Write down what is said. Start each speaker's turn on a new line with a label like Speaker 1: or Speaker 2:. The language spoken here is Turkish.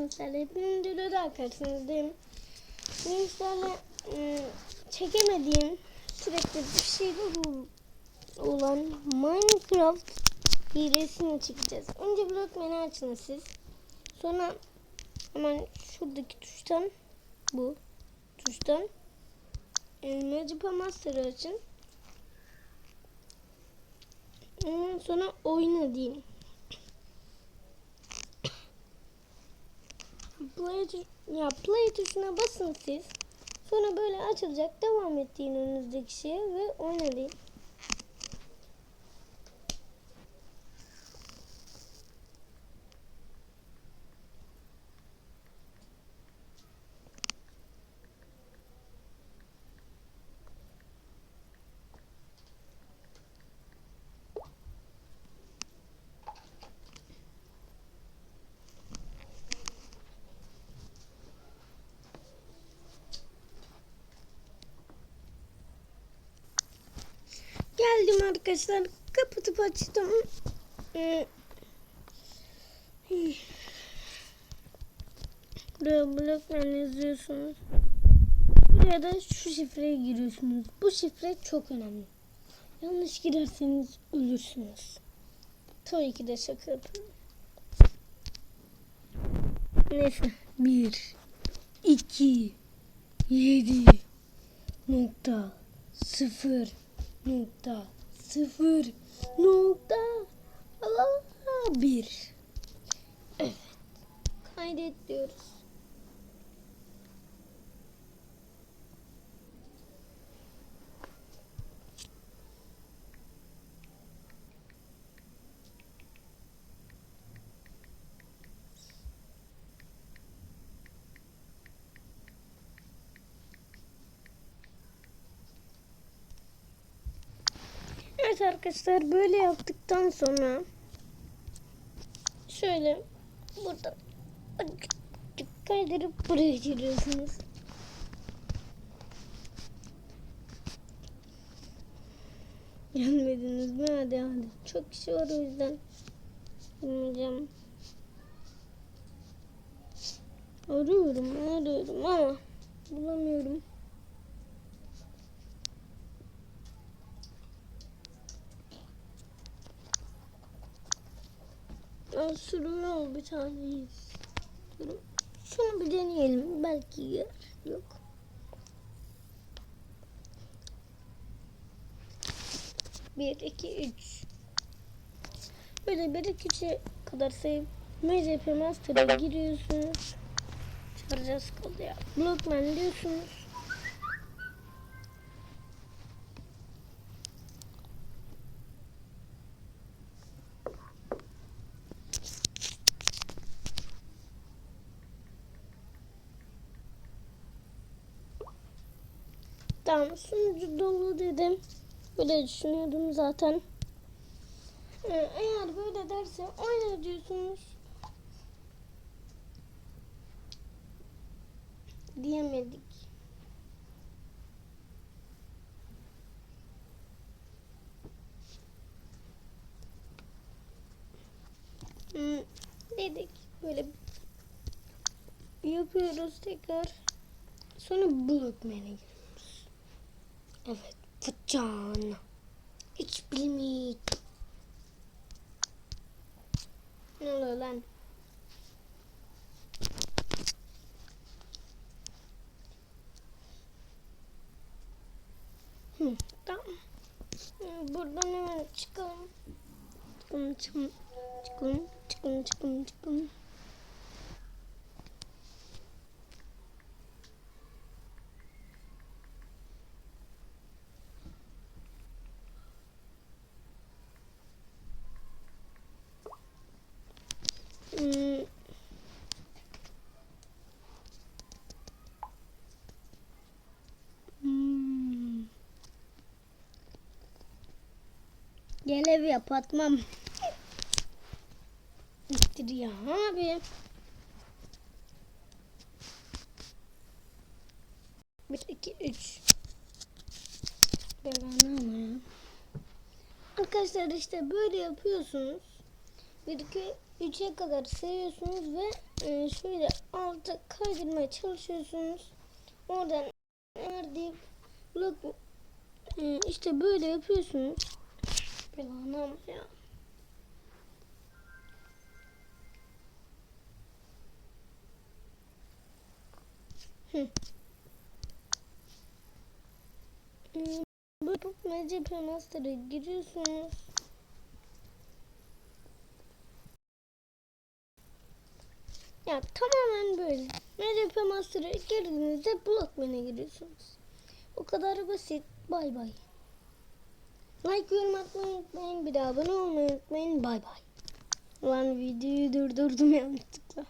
Speaker 1: gençlerle hepinin videoda arkadaşınızdayım. Gençlerle ıı, çekemediğim sürekli bir şeyler ol- olan Minecraft hilesini çekeceğiz. Önce blok menü açın siz. Sonra hemen şuradaki tuştan bu tuştan e, Magic Master'ı açın. Ondan sonra oyna deyin. Play, ya play tuşuna basın siz. Sonra böyle açılacak. Devam ettiğin önünüzdeki şeye ve oyna deyin. Geldim arkadaşlar. Kapatıp açtım. Ee, Buraya bloklar yazıyorsunuz. Buraya da şu şifreyi giriyorsunuz. Bu şifre çok önemli. Yanlış girerseniz ölürsünüz. Tabii ki de şaka yapıyorum. Neyse. 1 2 7 nokta 0 nokta 0 nokta bir. Evet. Kaydet. Arkadaşlar böyle yaptıktan sonra şöyle azıcık kaydırıp buraya giriyorsunuz. Gelmediniz mi? Hadi hadi. Çok kişi var o yüzden. Bilmeyeceğim. Arıyorum, arıyorum ama bulamıyorum. Sürümlü ol bir. Durun. Şunu bir deneyelim. Belki yer yok. Bir, iki, üç. Böyle bir, iki, üçe kadar sayıp MCP Master'a giriyorsunuz. Çağıracağız kaldı ya. Blockman diyorsunuz. Tamam sunucu dolu dedim. Böyle düşünüyordum zaten. Ee, eğer böyle derse oyna diyorsunuz. Diyemedik. Hmm, dedik böyle yapıyoruz tekrar. Sonra Blockman'e giriyoruz. Evet. Fıçan. Hiç bilmiyorum. Ne oluyor lan? Hı, tamam. Buradan hemen çıkalım. Çıkalım, çıkalım, çıkalım, çıkalım, çıkalım, çıkalım. Hmm. Hmm. Gel ev yap atmam. Ya abi. Bir, iki, üç. Belanı ama ya. Arkadaşlar işte böyle yapıyorsunuz. 1 2 3'e kadar sayıyorsunuz ve e, şöyle alta kaydırmaya çalışıyorsunuz. Oradan eğer deyip işte böyle yapıyorsunuz. Anam ya. Hı. Bu MCP Master'a giriyorsunuz. Ya tamamen böyle. MCP Master'a girdiğinizde Blockman'e giriyorsunuz. O kadar basit. Bay bay. Like yorum atmayı unutmayın. Bir daha abone olmayı unutmayın. Bay bay. Lan videoyu durdurdum yanlışlıkla.